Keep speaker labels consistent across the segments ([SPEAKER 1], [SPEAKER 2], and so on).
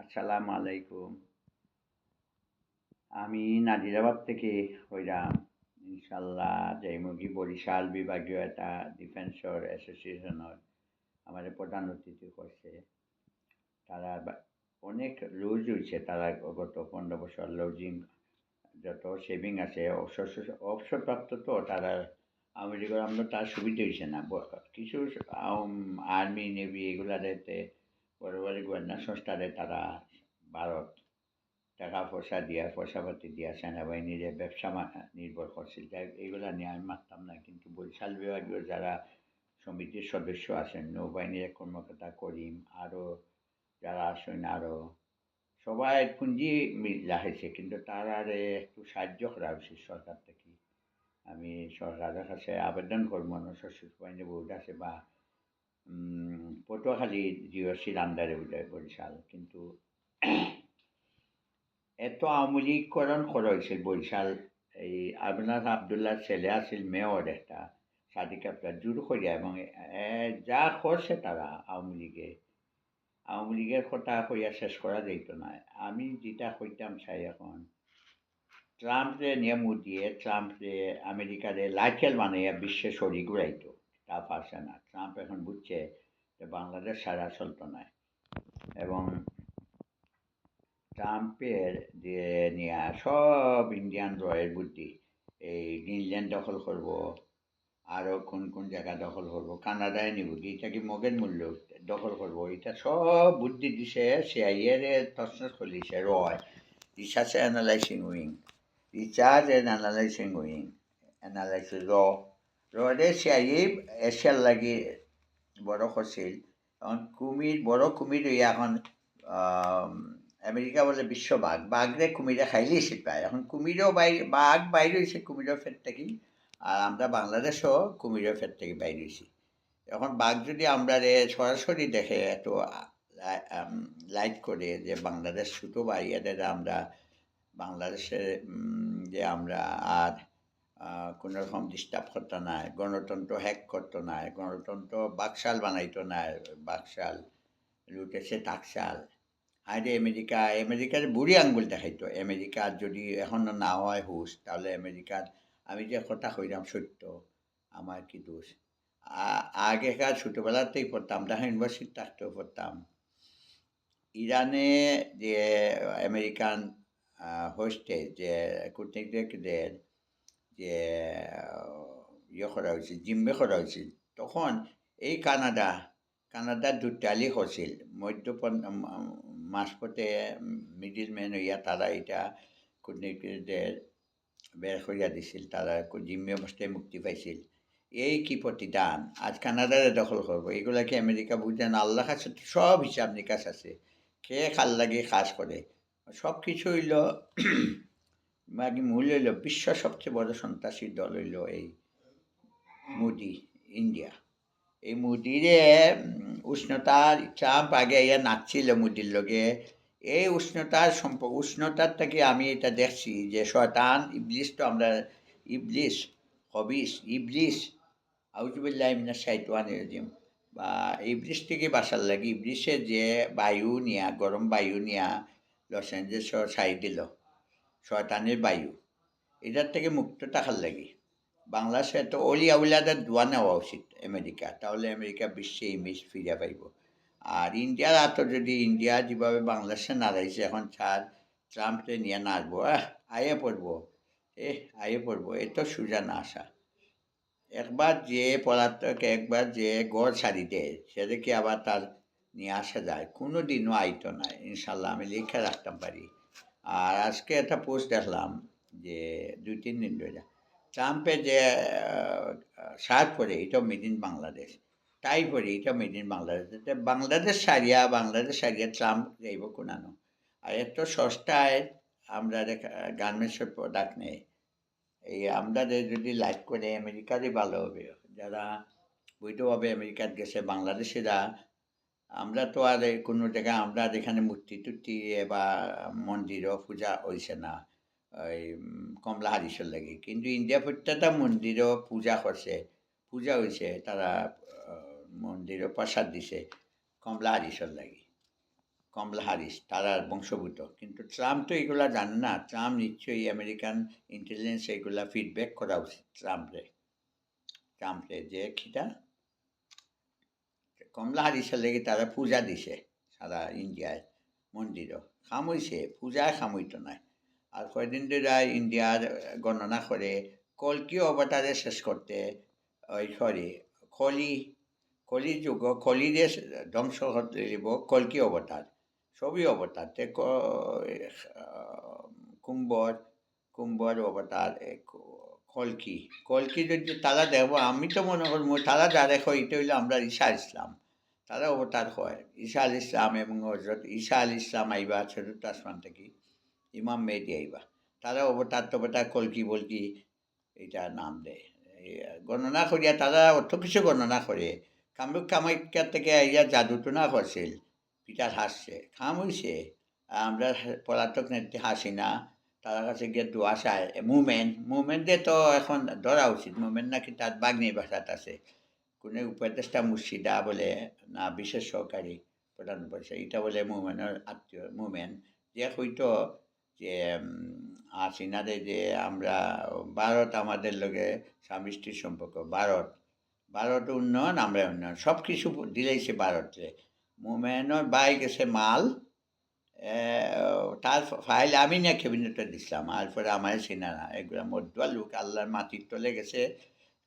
[SPEAKER 1] আসসালামু আলাইকুম। আমি নাজিরাবাদ থেকে হইলাম ইনশাল্লাহ জয়মুখী বরিশাল বিভাগীয় এটা ডিফেন্সর এসোসিয়েশনের আমাদের প্রধান অতিথি করছে। তারা অনেক লুজ হয়েছে তারা গত পনেরো বছর লজিং, যত সেভিং আছে, অবসর, অবসরপ্রাপ্ত তো তারা আমেরিকার আমরা তার সুবিধা হয়েছে না। কিছু আর্মি, নেভি, এগুলাতে বড় গোয়েন্দা সংস্থারে তারা ভারত টাকা পয়সা দিয়া পয়সা পাতি দিয়া সেনাবাহিনীর ব্যবসা নির্ভর করছিল। তাই এগুলা নিয়ে আমি মানতাম না, কিন্তু বরিশাল বিভাগীয় যারা সমিতির সদস্য আছেন, নৌবাহিনীর কর্মকর্তা করিম, আরও যারা আছেন, আরও সবাই পুঁজি হয়েছে কিন্তু তারা একটু সাহায্য করা উচিত সরকার থেকে। আমি সরকারের কাছে আবেদন করব সশস্ত্র বাহিনী বোর্ড আছে বা পটুয়াখালী জিওসির আন্ডারে বোধহয় বরিশাল, কিন্তু এত আওয়ামী লীগকরণ করা হয়েছিল বরিশাল, এই আবনাথ আবদুল্লাহ ছেলে আছিল মেয়র একটা, সাদিক আপনার জোর করিয়া এবং যা করছে তারা আওয়ামী লীগে। আওয়ামী লীগের কথা কইয়া শেষ করা যাইত না। আমি যেটা কইতাম চাই এখন, ট্রাম্পরে নিয়ে দিয়ে ট্রাম্পরে আমেরিকারে লাইটেল বানাইয়া বিশ্বে সরি ঘুরাইতো তা পারছে না। ট্রাম্প এখন বুঝছে বাংলাদেশ সারা চলতো না এবং ট্রাম্পের যে নিয়ে সব ইন্ডিয়ান রয়ের বুদ্ধি, এই গ্রিনল্যান্ড দখল করব আরও কোন কোন জায়গা দখল করব, কানাডায় নিব এটা কি মগের মূল্য? দখল করব এটা সব বুদ্ধি দিছে সিআইএর তসনস খুলিছে রয় research analysing wing recharge and analysing wing analysis র। রডে সিআইএ এশিয়ার লাগি বড় করছিল এখন কুমির বড় কুমির এখন আম, আমেরিকা বলে বিশ্ব বাঘ বাঘরে কুমিরে খাইলেই শীত পায়। এখন কুমিরও বাইরে বাঘ বাইরে হয়েছে কুমিরের ফের থেকে। আর আমরা বাংলাদেশও কুমিরের ফের থেকে বাইরে হয়েছি এখন বাঘ যদি আমরা সরাসরি দেখে এত লাইট করে যে বাংলাদেশ ছোটো বা ইয়াদের আমরা বাংলাদেশের যে আমরা আর কোনো রকম ডিস্টার্ব করতো না, গণতন্ত্র হ্যাক করতো না, গণতন্ত্র বাকশাল বানাইতো না, বাকশাল লুটেছে টাকশাল আরে আমেরিকা, আমেরিকার বুড়ি আঙ্গুল দেখাইতো। আমেরিকার যদি এখন না হয় হুশ, তাহলে আমেরিকার, আমি যে কথা কইলাম সত্য, আমার কি দোষ? আগেকার ছোটোবেলাতেই পড়তাম, ঢাকা ইউনিভার্সিটি থাকতেও পড়তাম। ইরানে যে আমেরিকান হোস্টেজ যে কূটনীতিকদের যে ইয়ে করা হয়েছিল জিম্মে করা হয়েছিল তখন এই কানাডা কানাডার দুটালি হয়েছিল মধ্য মাঝপথে মিডিল ম্যান হইয়া তারা এটা বের করিয়া দিছিল তারা জিম্মে অবস্থায় মুক্তি পাইছিল এই কি প্রতিদান আজ কানাডারে দখল করব এগুলাকে আমেরিকা বুঝেন আল্লাহ কাছে সব হিসাব নিকাশ আছে কে খাল লাগে কাজ করে সব কিছু হইল মানে মূল হইল বিশ্ব সবচেয়ে বড় সন্ত্রাসী দল হইল এই মোদি, ইন্ডিয়া। এই মোদিরে উষ্ণতার চাপ আগে ইয়া নাচছিল মোদির লগে। এই উষ্ণতার সম্প, উষ্ণতার থেকে আমি এটা দেখছি যে শয়তান ইবলিশ তো আমরা ইবলিশ হবিস ইবলিশ আউজুবিল্লাহ ইমিনা শাইতান রাজিম। বা ইবলিশ থেকে বাসার লাগে ইবলিশের যে বায়ু নিয়া, গরম বায়ু নিয়া লস এঞ্জেলস ছাই দিল। শয়তানের বায়ু। এটার থেকে মুক্ত থাকার লাগে। বাংলাদেশে তো অলি আউলাদের দোয়া নেওয়া উচিত আমেরিকা। তাহলে আমেরিকা বিশ্বে ইমেজ ফিরে পাইব। আর ইন্ডিয়ার আত যদি ইন্ডিয়া যেভাবে বাংলাদেশে নাড়াইছে, এখন ছাড়, ট্রাম্পকে নিয়ে নাচবো আহ, আয়ে পড়ব। এ আয়ে পড়ব, এ তো সুজা না আসা। একবার যে পদার্থকে একবার যে গড় ছাড়ি দেয় সেটাকে আবার তার নিয়ে আসা যায়। কোনো দিনও আইতো না। ইনশাল্লাহ আমি লিখে রাখতাম পারি। আর আজকে একটা পোস্ট দেখলাম যে দুই, তিন দিন ধরে ট্রাম্পে যে শার্ট পরে এটাও মেড ইন বাংলাদেশ টাই পরে এটাও মেড ইন বাংলাদেশ বাংলাদেশ সারিয়া বাংলাদেশ সারিয়া ট্রাম্প যাইব কোনানো। আর এত সস্তায় আমরা গার্মেন্টসের প্রোডাক্ট নেই। এই আমাদের যদি লাইক করে আমেরিকারই ভালো হবে। যারা বৈধভাবে আমেরিকার গেছে বাংলাদেশিরা আমরা তো আর কোনো জায়গায়, আমরা এখানে মূর্তি টুর্তি বা মন্দিরও পূজা হয়েছে না। ওই কমলা হারিসের লাগে। কিন্তু ইন্ডিয়া প্রত্যেকটা মন্দিরও পূজা করছে। পূজা হয়েছে তারা মন্দিরও প্রসাদ দিছে কমলা হারিসের লাগে। কমলা হারিস, তারা বংশভূত কিন্তু ট্রাম্প তো এগুলা জানে না। ট্রাম্প নিশ্চয়ই আমেরিকান ইন্টেলিজেন্স এগুলা ফিডব্যাক করা উচিত ট্রাম্পরে। ট্রাম্পরে যে খিটা কমলা হারিসের লেগে তারা পূজা দিছে সারা ইন্ডিয়ায় মন্দিরও। খামইছে পূজায় খামইত নাই। আর কয়দিন ধরে ইন্ডিয়ার গণনা করে কলকি অবতারে শেষ করতে ওই সরি কলি কলি যুগ কলিরে ধ্বংস করতে দিব কলকি অবতার সবই অবতার তে ক- আহ, কুম্ভর কুম্ভর অবতার কলকি। কলকি যদি তারা দেখব আমি তো মনে করব তারা যা দেখো এটা হইল আমরা ঈশা ইসলাম তারা অবতার হয়। ঈশা আল ইসলাম এবং হজরত ঈশা আল ইসলাম আইবা চতুর্থ আসমান থেকে ইমাম মেহেদি আইবা। তারা অবতার টবতার কলকি বলকি এটা নাম দেয়। গণনা করিয়া তারা অত কিছু গণনা করে? কামরূপ কামাখ্যার থেকে আইয়া জাদুটো না করছিল। পিতার হাসছে খাম হইছে। আমরা পলাতক নেত্রী হাসি না। তার কাছে গিয়ে দোয়া চায় মুভমেন্ট মুভমেন্টে তো এখন ধরা উচিত। মুভমেন্ট নাকি তার বাগ্নি ভাষাত আছে। কোনো উপদেষ্টা মুর্শিদা বলে না, বিশেষ সহকারী প্রধান উপদেষ্টা এটা বলে মুভমেন্টের আত্মীয় মুভমেন্ট যে হয়তো যে হাসিনারে যে আমরা ভারত আমাদের লগে স্বামী স্ত্রীর সম্পর্ক, ভারত। ভারত উন্নয়ন, আমরা উন্নয়ন সব কিছু দিলেইছে ভারতে মোমেনের বাই গেছে মাল তার ফাইল আমি না ক্যাবিনেটে দিছিলাম, আর পরে আমার না। এগুলো মধ্যা লোক আল্লাহর মাটির তলে গেছে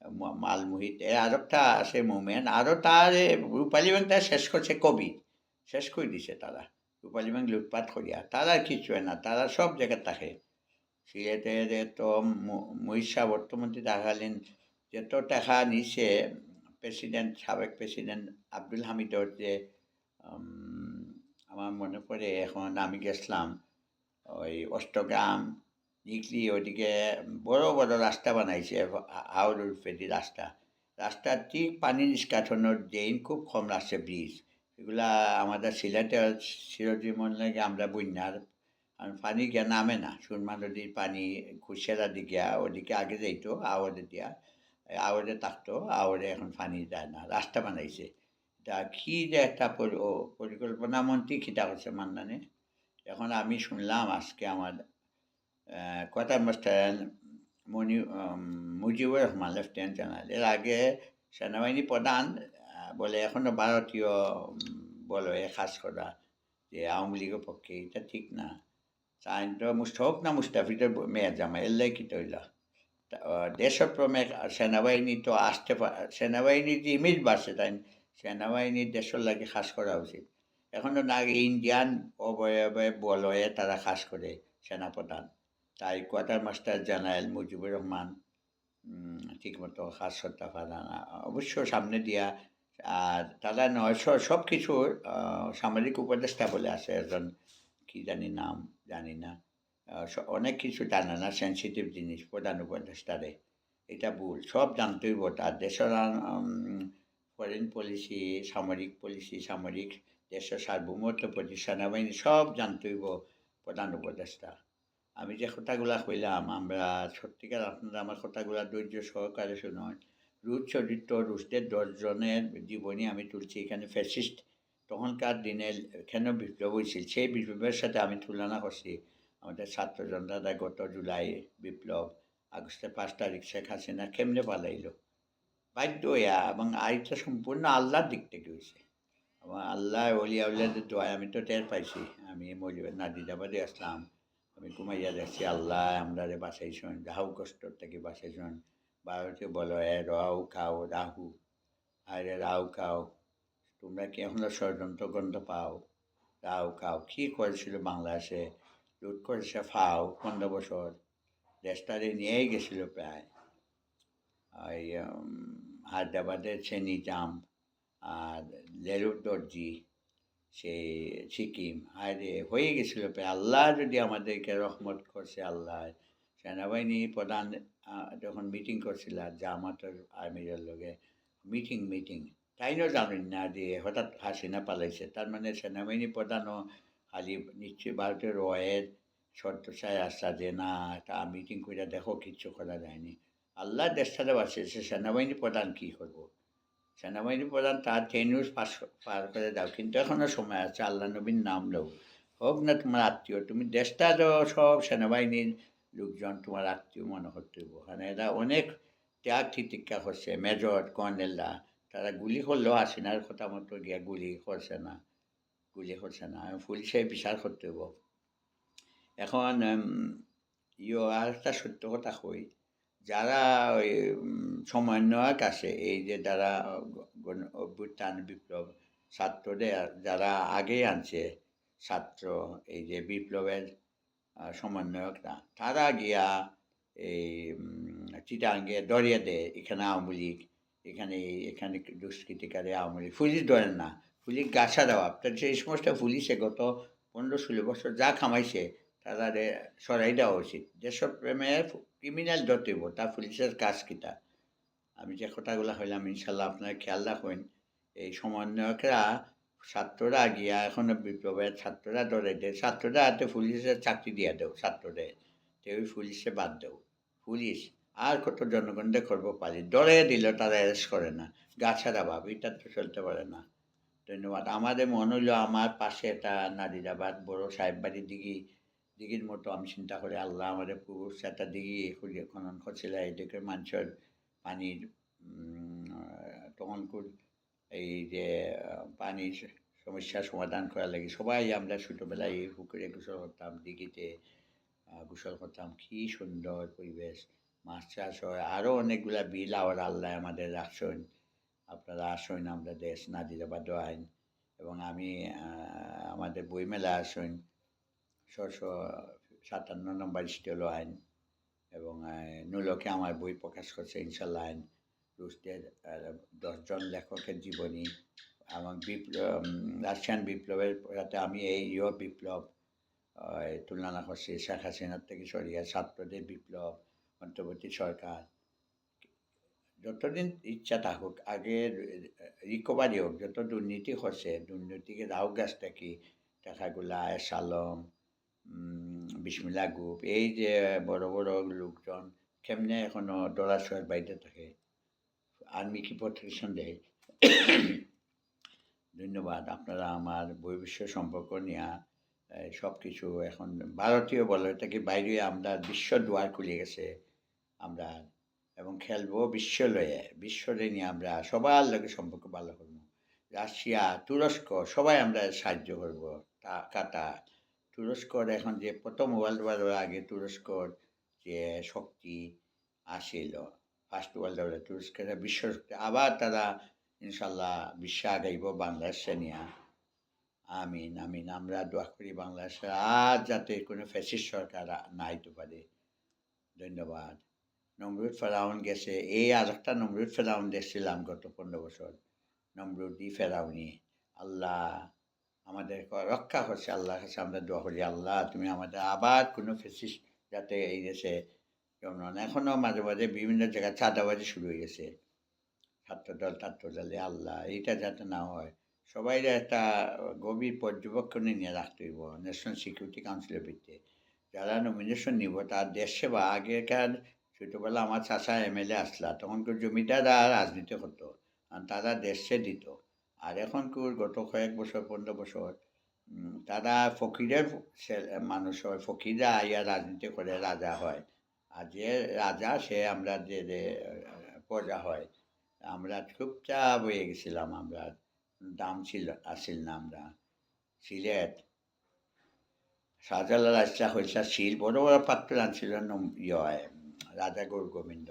[SPEAKER 1] মালমুহিত আর একটা আছে মুভমেন্ট আরও তার রূপালী ব্যাংকটা শেষ করছে কবি। শেষ করে দিছে তারা। রূপালী ব্যাংক লুটপাট করিয়া। তারা কিছু না। তারা সব জায়গায় থাকে। সিলেটের তো মহিষা বর্তমন্ত্রী থাকালীন যত টাকা নিছে প্রেসিডেন্ট, সাবেক প্রেসিডেন্ট আব্দুল হামিদর যে আমার মনে পড়ে এখন আমি গেছিলাম ওই অষ্টগ্রাম নিকলি ওইদিকে বড় বড় রাস্তা বানাইছে, হাওড়ের ফেরি রাস্তা। রাস্তার ঠিক পানি নিষ্কাশনের ড্রেন খুব কম রাখছে ব্রিজ। এগুলা আমাদের সিলেটে চিরজীবন লাগে আমরা বন্যার আর পানি গিয়া নামে না, সুরমা নদীর পানি খুশিয়ারা দিকে ওদিকে আগে যাইতো আওয়ারে দিয়া আওয়ারে থাকতো আওয়ারে এখন পানি যায় না, রাস্তা বানাইছে। তা কি যে একটা পরিকল্পনা মন্ত্রী খিতা করছে মান্নানে। এখন আমি শুনলাম আজকে আমার কোয়ার্টার মাস্টার মনি মুজিবুর রহমান লেফটেন্যান্ট জেনারেল এর আগে সেনাবাহিনী প্রধান বলে এখনও ভারতীয় উম, বলয়ে খাস করা যে আওয়ামী লীগের পক্ষে এটা ঠিক না তো মুস্তাফক না মুস্তাফিদের মেয়াদ জামা এল্লাই কি তৈল দেশপ্রমে সেনাবাহিনী তো আসতে সেনাবাহিনীর যে ইমেজ বাড়ছে তাই সেনাবাহিনীর দেশের লাগে খাস করা উচিত এখনও না ইন্ডিয়ান অবয়বে বলয়ে তারা খাস করে সেনাপ্রধান তাই quarter master general Mujibur Rahman ঠিকমতো খাস করতে পারে না অবশ্য সামনে দিয়া আর তারা নয় সব কিছু আহ, সামাজিক উপদেষ্টা বলে আছে একজন কি জানি নাম জানি না অনেক কিছু জানে না সেন্সিটিভ জিনিস প্রধান উপদেষ্টারে এটা ভুল সব জানতেই তার দেশের ফরেন পলিসি সামরিক পলিসি সামরিক দেশের সার্বভৌমত্ব প্রতি সেনাবাহিনী সব জানতে হইব প্রধান উপদেষ্টা। আমি যে কথাগুলা কইলাম, আমরা সত্যিকার আপনারা আমার কথাগুলা ধৈর্য সহকারে শুনুন। রুশ চরিত্র রুশদের দশজনের জীবনী আমি তুলছি, এখানে ফ্যাসিস্ট তখনকার দিনে কেন বিপ্লব হয়েছিল? সেই বিপ্লবের সাথে আমি তুলনা করছি। আমাদের ছাত্র জনতা গত জুলাই বিপ্লব, আগস্টের পাঁচ তারিখ শেখ হাসিনা কেমনে পালাইলো? বাধ্য হইয়া এবং আইটা সম্পূর্ণ আল্লাহর দিক থেকে হয়েছে আমার আল্লাহ অলিয়া উল্লাদের দোয়ায় আমি তো টের পাইছি। আমি মৌলিবাদ নাদিদাবাদে আসলাম। আমি ঘুমাইয়া দেখছি আল্লাহ আমরা রে বাঁচাইছন রাহু কষ্টর থেকে বাঁচাইছন। ভারতে বলো, এ রাহু খাও, রাহু। আরে রাহু খাও। তোমরা কি এখনও ষড়যন্ত্র গন্ধ পাও? রাহু খাও। কী করেছিল বাংলাদেশে? লুট করেছে, ফাও, পনেরো বছর। দেশটারে নিয়েই গেছিল প্রায়। ওই হায়দ্রাবাদের সে নিজাম আর লেলুর দর্জি। সে সিকিম। হায়রে, হয়ে গেছিল প্রায়। আল্লাহ যদি আমাদেরকে রহমত করছে, আল্লাহ। সেনাবাহিনী প্রধান যখন মিটিং করছিল জামাতের আর্মির লগে মিটিং মিটিং তাইনও জানেন না যে হঠাৎ হাসিনা পালাইছে? তার মানে সেনাবাহিনী প্রধানও খালি নিশ্চয়ই ভারতের রয়ের শর্ত চাই আসা যে, না, তা মিটিং করে দেখো, কিচ্ছু করা যায়নি। আল্লাহ দেশটারে বাঁচিয়েছে সেনাবাহিনী প্রধান কী করব? সেনাবাহিনী প্রধান, তার টেনিউস পাস পার করে দাও, কিন্তু এখনও সময় আছে, আল্লাহ নবীর নাম লও হোক না তোমার আত্মীয়, তুমি দেশটা সব সেনাবাহিনীর লোকজন তোমার আত্মীয় মনে করতে কারণ এরা অনেক ত্যাগ তিতিক্ষা করছে, মেজর কর্নেলরা তারা গুলি করলেও হাসিনার কথা মতো গিয়া গুলি করছে না, গুলি করছে না। পুলিশে বিচার করতে এখন ইয়ে আর একটা সত্য কথা কই। যারা ওই সমন্বয়ক আছে এই যে যারা অভ্যুত্থান বিপ্লব ছাত্রদের যারা আগে আনছে ছাত্র, এই যে বিপ্লবের সমন্বয়করা তারা গিয়া এই চিটাঙ্গে দরিয়া দেয়, এখানে আওয়ামী লীগ, এখানে এখানে দুষ্কৃতিকারী আওয়ামী লীগ, পুলিশ ধরেন না, পুলিশ গাছা দেওয়া, তো সেই সমস্ত পুলিশে গত পনেরো ষোলো বছর যা কামাইছে তারা সরাই দেওয়া উচিত। দেশপ্রেমের ক্রিমিনাল ধরতেইব তা পুলিশের কাজ কিতা আমি যে কথাগুলো হইলাম, ইনশাল্লাহ আপনারা খেয়াল রাখবেন। এই সমন্বয়করা, ছাত্ররা গিয়া এখন বিপ্লবের ছাত্ররা ধরে দেয়। ছাত্ররা হাতে পুলিশের চাকরি দিয়ে দেও, ছাত্রদের। তো ওই পুলিশে বাদ দেও। পুলিশ আর কত জনগণদের করব পারি ধরে দিল, তারা অ্যারেস্ট করে না। গাছারা ভাব এটা তো চলতে পারে না। ধন্যবাদ। আমাদের মনে হইল, আমার পাশে একটা নাদিরাবাদ বড় সাহেব বাড়ির দিঘি দিঘির মতো আমি চিন্তা করি, আল্লাহ আমাদের পুরুষ একটা দিঘি খুঁজে খনন করছিল এদিকে মানুষের পানির তখন এই যে পানির সমস্যার সমাধান করার লাগে। সবাই আমরা ছোটোবেলায় এই পুকুরে গোসল করতাম দিঘিতে গোসল করতাম। কী সুন্দর পরিবেশ, মাছ চাষ হয়। আরও অনেকগুলা বিল আবার আল্লাহ আমাদের রাখছেন। আপনারা আসুন, আমরা দেশ নাদিরাবাদ আইন, এবং আমি আমাদের বইমেলা আসুন। ছশো সাতান্ন নম্বর স্টেল আইন। এবং নুলকে আমার বই প্রকাশ করছে ইনশাল্লাহ আইন। রুশদের দশজন লেখকের জীবনী এবং বিপ্লব রাশিয়ান বিপ্লবের সাথে আমি এই ইয় বিপ্লব তুলনা করছি। শেখ হাসিনার থেকে সরিয়ে ছাত্রদের বিপ্লব, অন্তর্বর্তী সরকার। যতদিন ইচ্ছা থাকুক, আগে, রিকভারি হোক, যত দুর্নীতি হচ্ছে, দুর্নীতিকে রাও গাছটা কি টাকাগুলা সালম বিসমিল্লা গ্রুপ এই যে বড় বড় লোকজন, কেমনে এখনও দরাশয়ের বাইরে থাকে? আর্মি কি প্রোটেকশন দেয়? ধন্যবাদ, আপনারা আমার বৈবিশ্ব সম্পর্ক নিয়ে সব কিছু এখন ভারতীয় বলে এটাকে বাইরে আমরা বিশ্ব দুয়ার খুলে গেছে, আমরা এবং খেলব বিশ্ব লয়ে বিশ্বরে নিয়ে আমরা সবার লগে সম্পর্ক ভালো করব। রাশিয়া, তুরস্ক, সবাই আমরা সাহায্য করব কাটা তুরস্কর এখন যে প্রথম ওয়ার্ল্ড ওয়ারের আগে তুরস্কর যে শক্তি আসিল ফার্স্ট ওয়ার্ল্ড ওয়ারে তুরস্কের বিশ্ব শক্তি আবার তারা ইনশাল্লাহ বিশ্ব আগাইব বাংলাদেশে নিয়ে। আমিন আমিন। আমরা দোয়া করি বাংলাদেশে আর যাতে কোনো ফ্যাসিস্ট সরকার না আইতে পারে। ধন্যবাদ। নমরুদ ফেরাউন গেছে। এই আর একটা নমরুদ ফেরাউন দেখছিলাম গত পনেরো বছর। নমরুদি ফেরাউনি। আল্লাহ আমাদের রক্ষা করছে আল্লাহর কাছে, আমরা দোয়া করি, আল্লাহ, তুমি আমাদের আবার কোনো ফেসিস যাতে এই দেশে যেমন এখনও মাঝে মাঝে বিভিন্ন জায়গায় চাঁদাবাজি শুরু হয়ে গেছে। ছাত্রদল, ছাত্রদলে, আল্লাহ, এইটা যাতে না হয়। সবাই একটা গভীর পর্যবেক্ষণে নিয়ে রাখতে হইব ন্যাশনাল সিকিউরিটি কাউন্সিলের ভিত্তিতে। যারা নমিনেশন নিব, তার দেশ সেবা, আগেকার ছোটোবেলা আমার চাষা এমএলএ আসলা তখন কেউ জমিদাররা রাজনীতি হতো আর তারা দেশে দিত। আর এখন কেউ গত কয়েক বছর, পনেরো বছর তারা ফকিরের মানুষ হয় ফকিরা আইয়া রাজনীতি করে, রাজা হয়। আর যে রাজা, সে আমরা যে প্রজা হয়। আমরা চুপচাপ হয়ে গেছিলাম আমরা। দাম ছিল আসিল না আমরা। সিলেট। শাহজালাল রাজা হয়েছে শিল বড় বড় পাত্র আনছিল ইয়ে রাজা গৌর গোবিন্দ